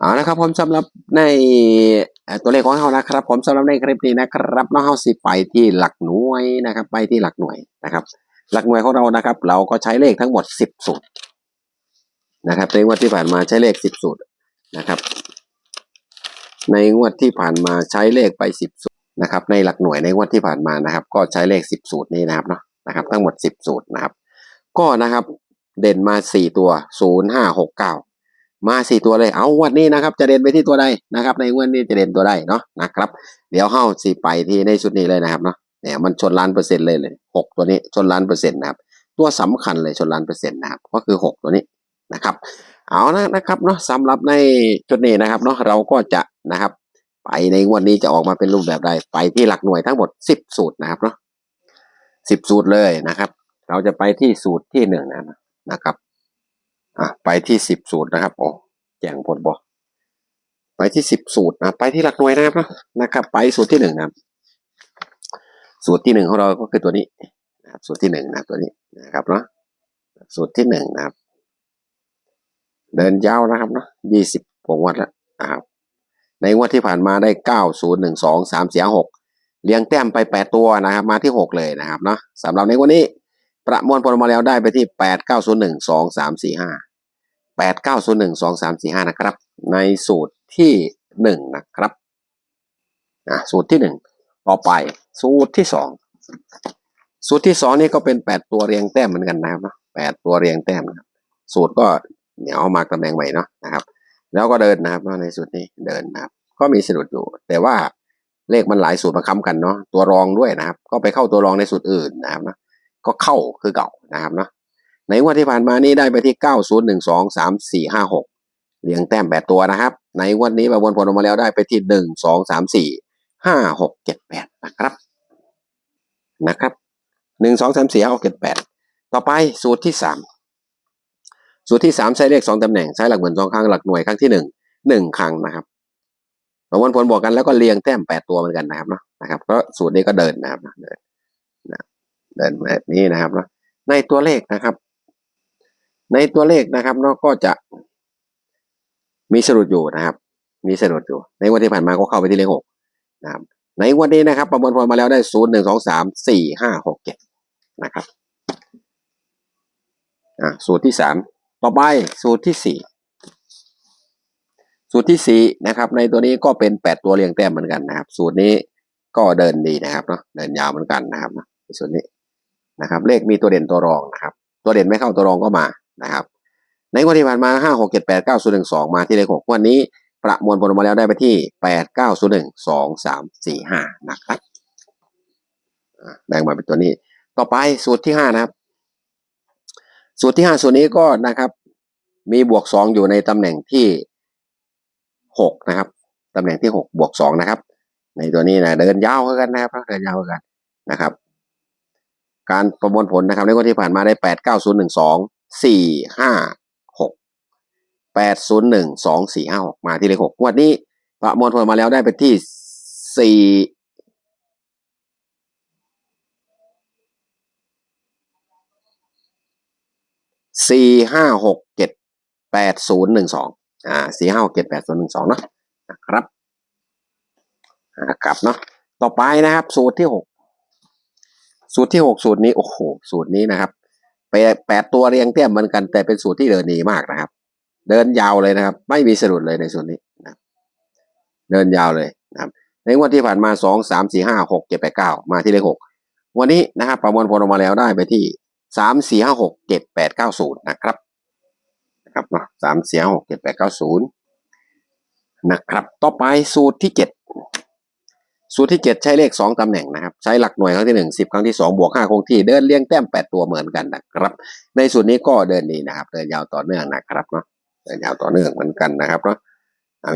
เอาละครับผมสำหรับในตัวเลขของเฮานะครับ ผมสำหรับในคลิปนี้นะครับน้องเฮาสิไปที่หลักหน่วยนะครับ ไปที่หลักหน่วยนะครับ หลักหน่วยของเรานะครับ เราก็ใช้เลขทั้งหมด 10 สูตรนะครับในงวดที่ผ่านมาใช้เลข 10 สูตรนะครับ ในงวดที่ผ่านมาใช้เลขไป 10 สูตรนะครับ ในหลักหน่วยในงวดที่ผ่านมานะครับ ก็ใช้เลข 10 สูตรนี้นะครับเนาะนะครับ ทั้งหมด 10 สูตรนะครับ ก็นะครับ เด่นมา 4 ตัว 0569 มาสี่ตัวเลย เอาวันนี้นะครับ จะเด่นไปที่ตัวใดนะครับ ในวันนี้จะเด่นตัวใดเนาะนะครับ เดี๋ยวเฮาสิไปที่ในชุดนี้เลยนะครับเนาะเนี่ยมันชนล้านเปอร์เซ็นต์เลยเลยหกตัวนี้ชนล้านเปอร์เซ็นต์นะครับ ตัวสำคัญเลยชนล้านเปอร์เซ็นต์นะครับก็คือหกตัวนี้นะครับ เอานะนะครับเนาะสำหรับในจุดนี้นะครับเนาะเราก็จะนะครับ ไปในงวดนี้จะออกมาเป็นรูปแบบใดไปที่หลักหน่วยทั้งหมดสิบสูตรนะครับเนาะสิบสูตรเลยนะครับ เราจะไปที่สูตรที่หนึ่งนะนะครับ อะไปที่สิบสูตรนะครับโอ้แจ้งผลบอกไปที่สิบสูตรนะไปที่หลักหน่วยนะครับเนะนะครับ ไปสูตรที่หนึ่งนะสูตรที่หนึ่งของเราก็คือตัวนี้นะครับสูตรที่หนึ่งนะตัวนี้นะครับเนาะสูตรที่หนึ่งนะครับ เดินยาวนะครับเนาะยี่สิบกว่างวดแล้วนะครับ ในงวดที่ผ่านมาได้เก้าศูนย์หนึ่งสองสามสี่หกเลี้ยงแต้มไปแปดตัวนะครับ มาที่หกเลยนะครับเนาะสำหรับในวันนี้ ประมวลผลมาแล้วได้ไปที่แปดเก้าศูนย์หนึ่งสองสามสี่ห้า แปดเก้าศูนย์หนึ่งสองสามสี่ห้านะครับ ในสูตรที่หนึ่งนะครับอะสูตรที่หนึ่งต่อไปสูตรที่สองสูตรที่สองนี่ก็เป็นแปดตัวเรียงแต้มเหมือนกันนะครับแปดตัวเรียงแต้มนะครับสูตรก็เหนียวเอามาตำแหน่งใหม่เนาะนะครับ แล้วก็เดินนะครับในสูตรนี้เดินนะครับ ก็มีสะดุดอยู่ แต่ว่าเลขมันหลายสูตรมาค้ำกันเนาะตัวรองด้วยนะครับ ก็ไปเข้าตัวรองในสูตรอื่นนะครับนะก็เข้าคือเก่านะครับเนาะ ในงวดที่ผ่านมานี้ได้ไปที่เก้าศูนย์หนึ่งสองสามสี่ห้าหกเรียงแต้มแปดตัวนะครับ ในงวดนี้ประมวลผลออกมาแล้วได้ไปที่หนึ่งสองสามสี่ห้าหกเจ็ดแปดนะครับนะครับหนึ่งสองสามสี่ห้าหกเจ็ดแปดต่อไปสูตรที่สามสูตรที่สามใช้เลขสองตำแหน่งใช้หลักหมื่นสองครั้งหลักหน่วยครั้งที่หนึ่งหนึ่งครั้งนะครับประมวลผลบวกกันแล้วก็เรียงแต้มแปดตัวเหมือนกันนะครับเนาะนะครับก็สูตรนี้ก็เดินนะครับเดินเดินแบบนี้นะครับเนาะในตัวเลขนะครับ ในตัวเลขนะครับเนาะก็จะมีสรุปอยู่นะครับ มีสรุปอยู่ ในวันที่ผ่านมาก็เข้าไปที่เลขหกนะครับ ในวันนี้นะครับ ประมวลผลมาแล้วได้ศูนย์หนึ่งสองสามสี่ห้าหกเจ็ดนะครับอะสูตรที่สามต่อไปสูตรที่สี่สูตรที่สี่นะครับ ในตัวนี้ก็เป็นแปดตัวเรียงแต้มเหมือนกันนะครับ สูตรนี้ก็เดินดีนะครับเนาะเดินยาวเหมือนกันนะครับในส่วนนี้นะครับ เลขมีตัวเด่นตัวรองนะครับ ตัวเด่นไม่เข้าตัวรองก็มา นะครับ ในงวดที่ผ่านมาห้าหกเจ็ดแปดเก้าศูนย์หนึ่งสองมาที่เลขหกวันนี้ประมวลผลออกมาแล้วได้ไปที่แปดเก้าศูนย์หนึ่งสองสามสี่ห้านะครับแบ่งมาเป็นตัวนี้ ต่อไปสูตรที่ห้านะครับ สูตรที่ห้าสูตรนี้ก็นะครับ มีบวกสองอยู่ในตำแหน่งที่หกนะครับตำแหน่งที่หกบวกสองนะครับ ในตัวนี้นะเดินยาวกันนะครับเดินยาวกันนะครับ การประมวลผลนะครับในงวดที่ผ่านมาได้แปดเก้าศูนย์หนึ่งสอง สี่ห้าหกแปดศูนย์หนึ่งสองสี่ห้าหกมาที่เลขหกงวดนี้ประมวลผลมาแล้วได้ไปที่สี่สี่ห้าหกเจ็ดแปดศูนย์หนึ่งสองอ่าสี่ห้าหกเจ็ดแปดศูนย์หนึ่งสองเนาะนะครับอ่ากลับเนาะต่อไปนะครับ สูตรที่หกสูตรที่หกสูตรนี้โอ้โหสูตรนี้นะครับ แปดแปดตัวเรียงเต้มเหมือนกัน แต่เป็นสูตรที่เดินดีมากนะครับ เดินยาวเลยนะครับ ไม่มีสะดุดเลยในส่วนนี้นะเดินยาวเลยนะครับ ในงวดที่ผ่านมาสองสามสี่ห้าหกเจ็ดแปดเก้ามาที่เลขหกวันนี้นะครับประมวลผลออกมาแล้วได้ไปที่สามสี่ห้าหกเจ็ดแปดเก้าศูนย์นะครับนะครับเนาะสามสี่ห้าหกเจ็ดแปดเก้าศูนย์นะครับ ต่อไปสูตรที่เจ็ด สูตรที่เจ็ดใช้เลขสองตำแหน่งนะครับ ใช้หลักหน่วยครั้งที่หนึ่งสิบครั้งที่สองบวกห้าคงที่เดินเรียงแต้มแปดตัวเหมือนกันนะครับ ในสูตรนี้ก็เดินดีนะครับ เดินยาวต่อเนื่องนะครับเนาะเดินยาวต่อเนื่องเหมือนกันนะครับเนาะ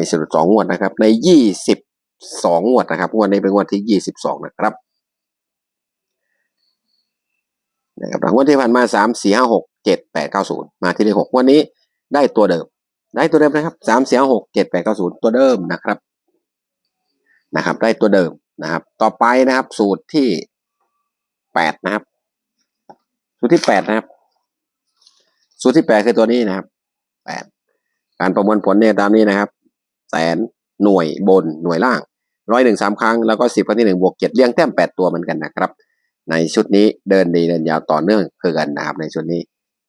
มีสรุปสองงวดนะครับ ในยี่สิบสองงวดนะครับงวดนี้เป็นงวดที่ยี่สิบสองนะครับนะครับงวดที่ผ่านมาสามสี่ห้าหกเจ็ดแปดเก้าศูนย์มาที่เลขหกวันนี้ได้ตัวเดิม ได้ตัวเดิมนะครับสามสี่ห้าหกเจ็ดแปดเก้าศูนย์ตัวเดิมนะครับ นะครับ ได้ตัวเดิมนะครับ ต่อไปนะครับ สูตรที่แปดนะครับ สูตรที่แปดนะครับ สูตรที่แปดคือตัวนี้นะครับแปดการประมวลผลเนี่ยตามนี้นะครับ แสนหน่วยบนหน่วยล่างร้อยหนึ่งสามครั้งแล้วก็สิบครั้งที่หนึ่งบวกเจ็ดเรียงแต้มแปดตัวเหมือนกันนะครับ ในชุดนี้เดินดีเดินยาวต่อเนื่องคือกันนะครับในชุดนี้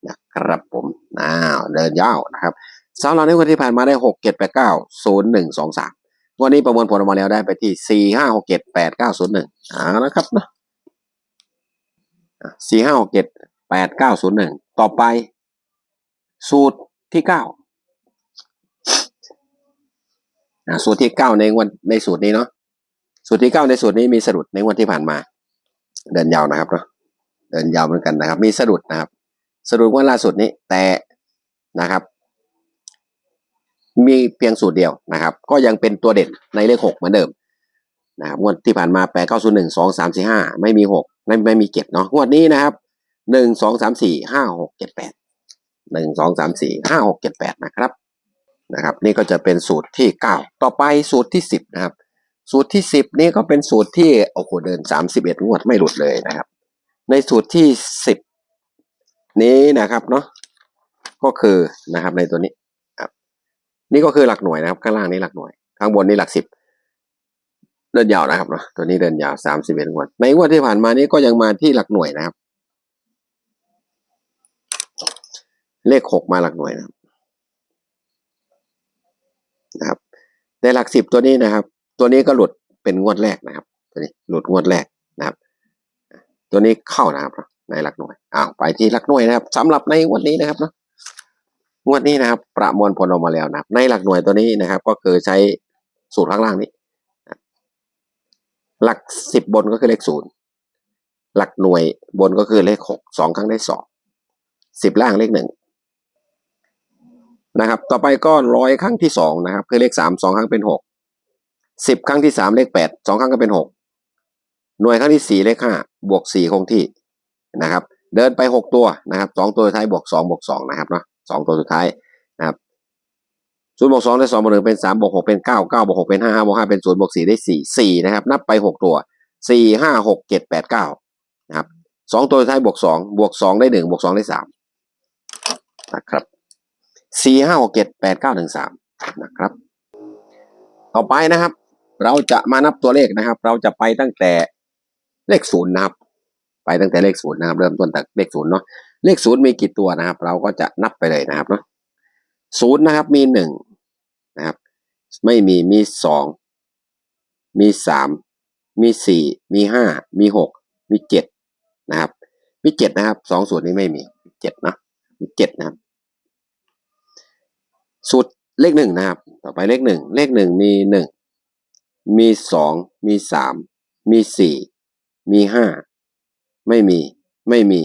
นะครับผมอ้าวเดินยาวนะครับสำหรับในวันที่ผ่านมาได้หกเจ็ดแปดเก้าศูนย์หนึ่งสองสาม วันนี้ประมวลผลออกมาแล้วได้ไปที่สี่ห้าหกเจ็ดแปดเก้าศูนย์หนึ่งอ่านะครับเนาะสี่ห้าหกเจ็ดแปดเก้าศูนย์หนึ่งต่อไป สูตรที่เก้าสูตรที่เก้าในวันในสูตรนี้เนาะสูตรที่เก้าในสูตรนี้มีสะดุดในวันที่ผ่านมา เดินยาวนะครับเนาะเดินยาวเหมือนกันนะครับ มีสะดุดนะครับ สะดุดวันล่าสุดนี้แต่นะครับ มีเพียงสูตรเดียวนะครับ ก็ยังเป็นตัวเด่นในเลขหกเหมือนเดิมนะครับงวดที่ผ่านมาแปดเก้าศูนย์หนึ่งสองสามสี่ห้าไม่มีหกไม่ไม่มีเก็บเนาะงวดนี้นะครับหนึ่งสองสามสี่ห้าหกเจ็ดแปดหนึ่งสองสามสี่ห้าหกเจ็ดแปดนะครับนะครับ นี่ก็จะเป็นสูตรที่เก้าต่อไปสูตรที่สิบนะครับ สูตรที่สิบนี่ก็เป็นสูตรที่โอ้โหเดินสามสิบเอ็ดงวดไม่หลุดเลยนะครับ ในสูตรที่สิบนี้นะครับเนาะก็คือนะครับในตัวนี้ นี่ก็คือหลักหน่วยนะครับ ข้างล่างนี้หลักหน่วย ข้างบนนี้หลักสิบเดินยาวนะครับเนาะตัวนี้เดินยาวสามสิบเอ็ดงวด ในงวดที่ผ่านมานี้ก็ยังมาที่หลักหน่วยนะครับ เลขหกมาหลักหน่วยนะครับนะครับในหลักสิบตัวนี้นะครับ ตัวนี้ก็หลุดเป็นงวดแรกนะครับ ตัวนี้หลุดงวดแรกนะครับ ตัวนี้เข้านะครับในหลักหน่วยอ้าวไปที่หลักหน่วยนะครับสำหรับในงวดนี้นะครับเนาะ งวดนี้นะครับ ประมวลผลออกมาแล้วนะครับ ในหลักหน่วยตัวนี้นะครับ ก็คือใช้สูตรข้างล่างนี้ หลักสิบบนก็คือเลขศูนย์หลักหน่วยบนก็คือเลขหกสองครั้งได้สองสิบล่างเลขหนึ่งนะครับ ต่อไปก็ร้อยครั้งที่สองนะครับ คือเลขสามสองครั้งเป็นหกสิบครั้งที่สามเลขแปดสองครั้งก็เป็นหกหน่วยครั้งที่สี่เลขห้าบวกสี่คงที่นะครับ เดินไปหกตัวนะครับสองตัวท้ายบวกสองบวกสองนะครับเนาะ สองตัวสุดท้ายนะครับศูนย์บวกสองได้สองบวกหนึ่งเป็นสามบวกหกเป็นเก้าเก้าบวกหกเป็นห้าห้าบวกห้าเป็นศูนย์บวกสี่ได้สี่สี่นะครับนับไปหกตัวสี่ห้าหกเจ็ดแปดเก้านะครับสองตัวสุดท้ายบวกสองบวกสองได้หนึ่งบวกสองได้สามนะครับสี่ห้าหกเจ็ดแปดเก้าหนึ่งสามนะครับ ต่อไปนะครับ เราจะมานับตัวเลขนะครับ เราจะไปตั้งแต่เลขศูนย์นะครับ ไปตั้งแต่เลขศูนย์นะครับ เริ่มต้นจากเลขศูนย์เนาะ เลขศูนย์มีกี่ตัวนะครับ เราก็จะนับไปเลยนะครับเนาะศูนย์นะครับมีหนึ่งนะครับ ไม่มีมีสองมีสามมีสี่มีห้ามีหกมีเจ็ดนะครับ มีเจ็ดนะครับสองสูตรนี้ไม่มีเจ็ดนะมีเจ็ดนะครับ สูตรเลขหนึ่งนะครับ ต่อไปเลขหนึ่งเลขหนึ่งมีหนึ่งมีสองมีสามมีสี่มีห้าไม่มี ไม่มี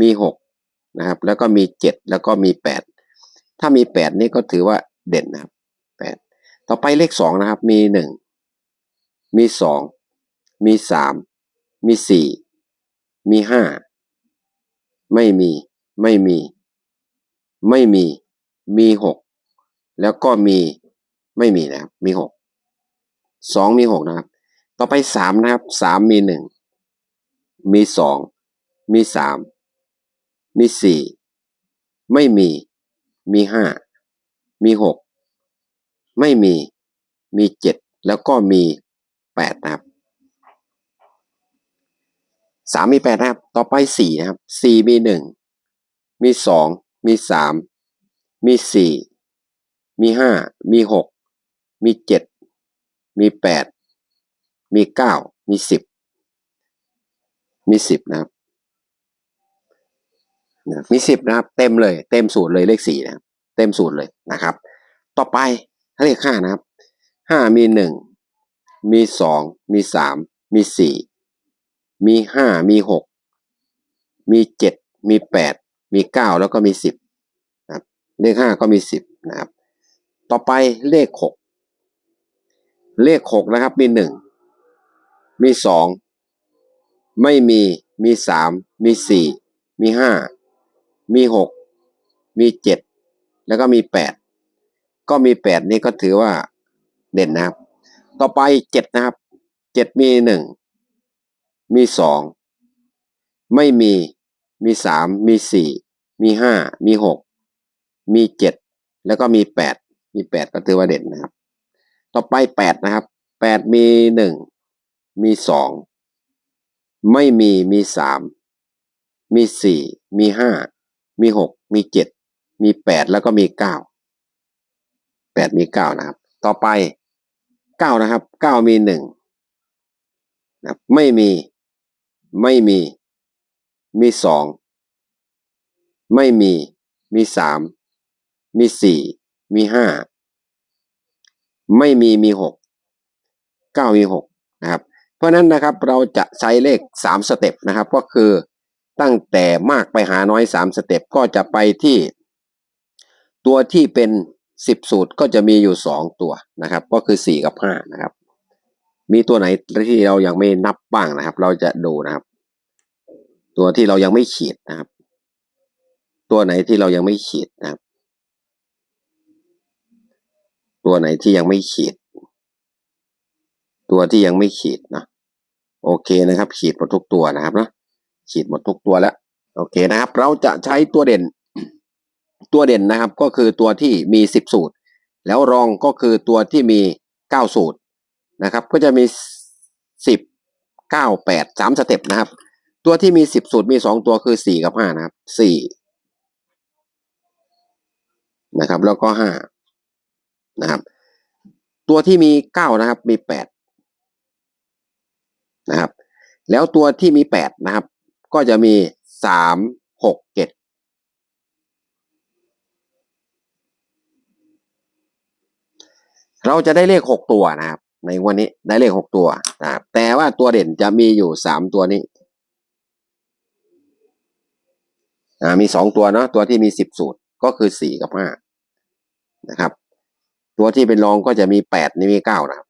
มีหก นะครับ แล้วก็มีเจ็ดแล้วก็มีแปดถ้ามีแปดนี่ก็ถือว่าเด่นนะครับแปดต่อไปเลขสองนะครับ มีหนึ่งมีสองมีสามมีสี่มีห้าไม่มี ไม่มี ไม่มี มีหกแล้วก็มีไม่มีนะครับ มีหกสองมีหกนะครับ ต่อไปสามนะครับสามมีหนึ่งมีสองมีสาม มีสี่ไม่มี มีห้ามีหกไม่มีมีเจ็ดแล้วก็มีแปดนะครับสามมีแปดนะครับ ต่อไปสี่นะครับสี่มีหนึ่งมีสองมีสามมีสี่มีห้ามีหกมีเจ็ดมีแปดมีเก้ามีสิบมีสิบนะครับ นะมีสิบนะครับ เต็มเลยเต็มสูตรเลยเลขสี่นะเต็มสูตรเลยนะครับ ต่อไปเลขห้านะครับห้ามีหนึ่งมีสองมีสามมีสี่มีห้ามีหกมีเจ็ดมีแปดมีเก้าแล้วก็มีสิบนะครับเลขห้าก็มีสิบนะครับ ต่อไปเลขหกเลขหกนะครับมีหนึ่งมีสองไม่มีมีสามมีสี่มีห้า มีหกมีเจ็ดแล้วก็มีแปดก็มีแปดนี่ก็ถือว่าเด่นนะครับ ต่อไปเจ็ดนะครับเจ็ดมีหนึ่งมีสองไม่มีมีสามมีสี่มีห้ามีหกมีเจ็ดแล้วก็มีแปดมีแปดก็ถือว่าเด่นนะครับ ต่อไปแปดนะครับแปดมีหนึ่งมีสองไม่มีมีสามมีสี่มีห้า มีหกมีเจ็ดมีแปดแล้วก็มีเก้าแปดมีเก้านะครับ ต่อไปเก้านะครับเก้ามีหนึ่งนะครับไม่มีไม่มี มีสองไม่มี มีสามมีสี่มีห้าไม่มีมีหกเก้ามีหกนะครับ เพราะฉะนั้นนะครับเราจะใช้เลขสามสเต็ปนะครับ ก็คือ ตั้งแต่มากไปหาน้อยสามสเต็ปก็จะไปที่ ตัวที่เป็นสิบสูตรก็จะมีอยู่สองตัวนะครับ ก็คือสี่กับห้านะครับ มีตัวไหนที่เรายังไม่นับบ้างนะครับ เราจะดูนะครับ ตัวที่เรายังไม่ขีดนะครับ ตัวไหนที่เรายังไม่ขีดนะครับ ตัวไหนที่ยังไม่ขีด ตัวที่ยังไม่ขีดนะโอเคนะครับ ขีดหมดทุกตัวนะครับนะ ขีดหมดทุกตัวแล้ว โอเคนะครับ เราจะใช้ตัวเด่น ตัวเด่นนะครับ ก็คือตัวที่มีสิบสูตร แล้วรองก็คือตัวที่มีเก้าสูตรนะครับ ก็จะมีสิบเก้าแปดสามสเต็ปนะครับ ตัวที่มีสิบสูตรมีสองตัวคือสี่กับห้านะครับสี่นะครับ แล้วก็ห้านะครับ ตัวที่มีเก้านะครับ มีแปดนะครับแล้วตัวที่มีแปดนะครับ ก็จะมีสามหกเจ็ดเราจะได้เลขหกตัวนะครับ ในวันนี้ได้เลขหกตัวนะครับแต่ว่าตัวเด่นจะมีอยู่สามตัวนี้มีสองตัวเนาะตัวที่มีสิบสูตรก็คือสี่กับห้านะครับ ตัวที่เป็นรองก็จะมีแปดนี่มีเก้านะครับ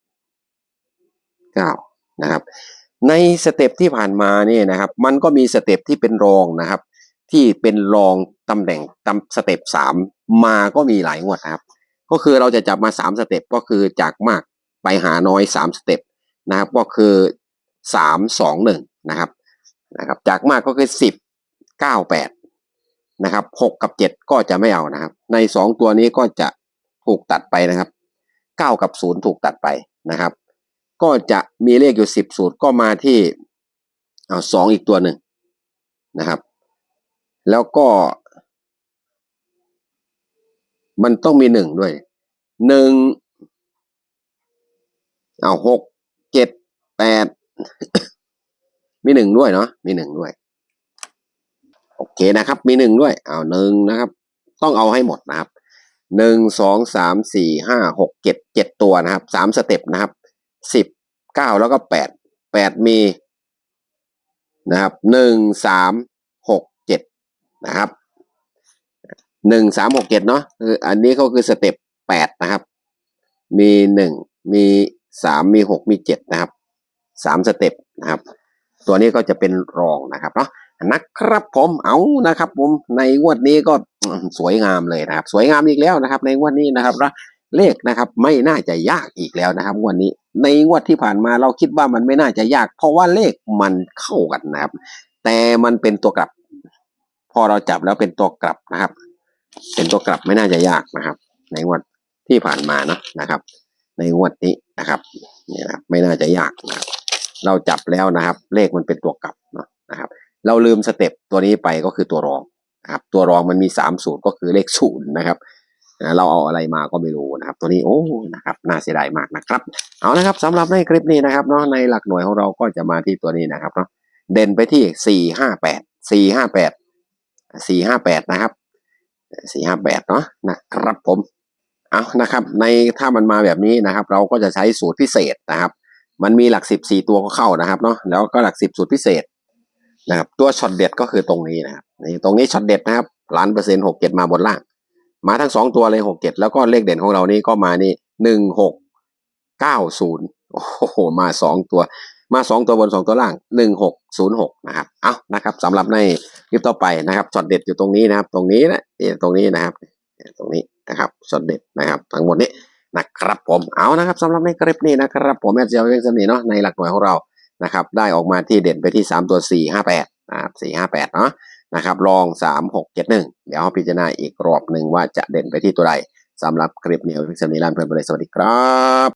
เก้านะครับ ในสเต็ปที่ผ่านมาเนี่ยนะครับ มันก็มีสเต็ปที่เป็นรองนะครับ ที่เป็นรองตำแหน่งตำสเต็ปสามมาก็มีหลายงวดครับ ก็คือเราจะจับมาสามสเต็ปก็คือจากมากไปหาน้อยสามสเต็ปนะครับ ก็คือสามสองหนึ่งนะครับนะครับ จากมากก็คือสิบเก้าแปดนะครับหกกับเจ็ดก็จะไม่เอานะครับ ในสองตัวนี้ก็จะถูกตัดไปนะครับเก้ากับศูนย์ถูกตัดไปนะครับ ก็จะมีเลขอยู่สิบสูตรก็มาที่เอาสองอีกตัวหนึ่งนะครับ แล้วก็ มันต้องมีหนึ่งด้วยหนึ่งเอาหกเจ็ดแปดมีหนึ่งด้วยเนาะมีหนึ่งด้วย โอเคนะครับ มีหนึ่งด้วย เอาหนึ่งนะครับ ต้องเอาให้หมดนะครับหนึ่งสองสามสี่ห้าหกเจ็ดเจ็ดตัวนะครับสามสเต็ปนะครับ สิบเก้าแล้วก็แปดแปดมีนะครับหนึ่งสามหกเจ็ดนะครับหนึ่งสามหกเจ็ดเนาะคืออันนี้ก็คือสเต็ปแปดนะครับ มีหนึ่งมีสามมีหกมีเจ็ดนะครับสามสเต็ปนะครับ ตัวนี้ก็จะเป็นรองนะครับเนาะนะครับผมเอานะครับ ผมในงวดนี้ก็สวยงามเลยนะครับ สวยงามอีกแล้วนะครับ ในงวดนี้นะครับนะ เลขนะครับ ไม่น่าจะยากอีกแล้วนะครับงวดนี้ ในงวดที่ผ่านมาเราคิดว่ามันไม่น่าจะยาก เพราะว่าเลขมันเข้ากันนะครับ แต่มันเป็นตัวกลับ พอเราจับแล้วเป็นตัวกลับนะครับ เป็นตัวกลับไม่น่าจะยากนะครับ ในงวดที่ผ่านมาเนาะนะครับ ในงวดนี้นะครับนี่นะครับไม่น่าจะยากนะครับ เราจับแล้วนะครับ เลขมันเป็นตัวกลับเนาะนะครับ เราลืมสเต็ปตัวนี้ไปก็คือตัวรองนะครับตัวรองมันมีสามสูตรก็คือเลขศูนย์นะครับ นะเราเอาอะไรมาก็ไม่รู้นะครับ ตัวนี้โอ้นะครับน่าเสียดายมากนะครับ เอานะครับสำหรับในคลิปนี้นะครับเนาะในหลักหน่วยของเราก็จะมาที่ตัวนี้นะครับเนาะเด่นไปที่สี่ห้าแปดสี่ห้าแปดสี่ห้าแปดนะครับสี่ห้าแปดเนาะนะครับผมเอานะครับในถ้ามันมาแบบนี้นะครับ เราก็จะใช้สูตรพิเศษนะครับ มันมีหลักสิบสี่ตัวก็เข้านะครับเนาะแล้วก็หลักสิบสูตรพิเศษนะครับตัวช็อตเด็ดก็คือตรงนี้นะครับนี่ตรงนี้ช็อตเด็ดนะครับล้านเปอร์เซ็นต์หกเจ็ดมาบนล่าง มาทั้งสองตัวเลยหกเจ็ดแล้วก็เลขเด่นของเรานี่ก็มานี่หนึ่งหกเก้าศูนย์โอ้โหมาสองตัว มาสองตัวบนสองตัวล่างหนึ่งหกศูนย์หกนะครับเอานะครับสำหรับในคลิปต่อไปนะครับช็อตเด็ดอยู่ตรงนี้นะครับ ตรงนี้นะนี่ตรงนี้นะครับตรงนี้นะครับช็อตเด็ดนะครับ ทั้งหมดนี้นะครับผมเอานะครับสำหรับในคลิปนี้นะครับ ผมแอดเจลเวงสนีเนาะในหลักหน่วยของเรานะครับ ได้ออกมาที่เด่นไปที่ 3 ตัว 4 5 8นะครับ4 5 8 เนาะ นะครับลอง3 6 7 1เดี๋ยวพิจารณาอีกรอบหนึ่งว่าจะเด่นไปที่ตัวใดสำหรับคลิปนี้วิกษณีลานเพื่อนบริสวัสดีครับ